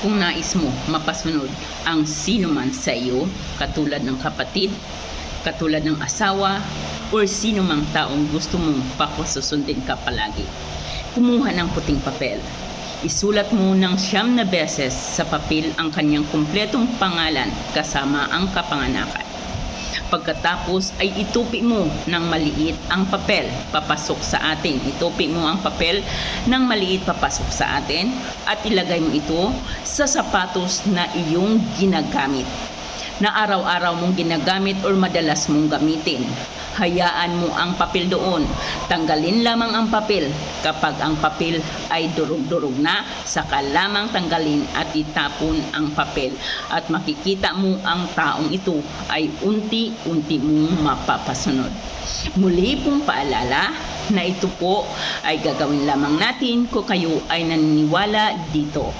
Kung nais mo mapasunod ang sino man sa iyo, katulad ng kapatid, katulad ng asawa, or sino mang taong gusto mong pakususundin ka palagi, kumuha ng puting papel. Isulat mo ng siyam na beses sa papel ang kanyang kumpletong pangalan kasama ang kapanganakan. Pagkatapos ay itupi mo ng maliit ang papel. Papasok sa atin. Itupi mo ang papel ng maliit papasok sa atin. At ilagay mo ito sa sapatos na iyong ginagamit na araw-araw mong ginagamit or madalas mong gamitin. Hayaan mo ang papel doon. Tanggalin lamang ang papel. Kapag ang papel ay durog-durog na, saka lamang tanggalin at itapon ang papel. At makikita mo ang taong ito ay unti-unti mong mapapasunod. Muli pong paalala na ito po ay gagawin lamang natin kung kayo ay naniniwala dito.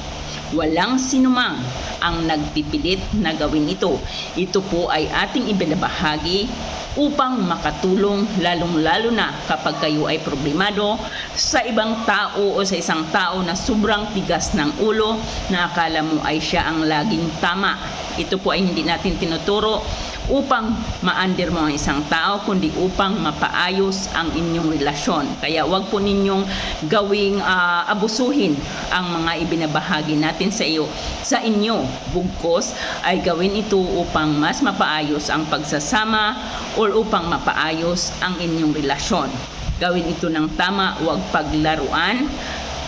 Walang sinumang ang nagpipilit na gawin ito. Ito po ay ating ibinabahagi upang makatulong lalong-lalo na kapag kayo ay problemado sa ibang tao o sa isang tao na sobrang tigas ng ulo na akala mo ay siya ang laging tama. Ito po ay hindi natin tinuturo upang ma-under mo ang isang tao kundi upang mapaayos ang inyong relasyon. Kaya wag po ninyong gawing ah, abusuhin ang mga ibinabahagi natin sa iyo sa inyo. Bugkos ay gawin ito upang mas mapaayos ang pagsasama or upang mapaayos ang inyong relasyon. Gawin ito ng tama, wag paglaruan,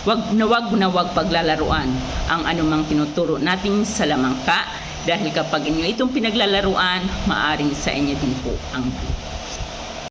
wag na wag na wag paglalaruan ang anumang tinuturo natin sa lamangka dahil kapag inyo itong pinaglalaruan, maaring sa inyo din po ang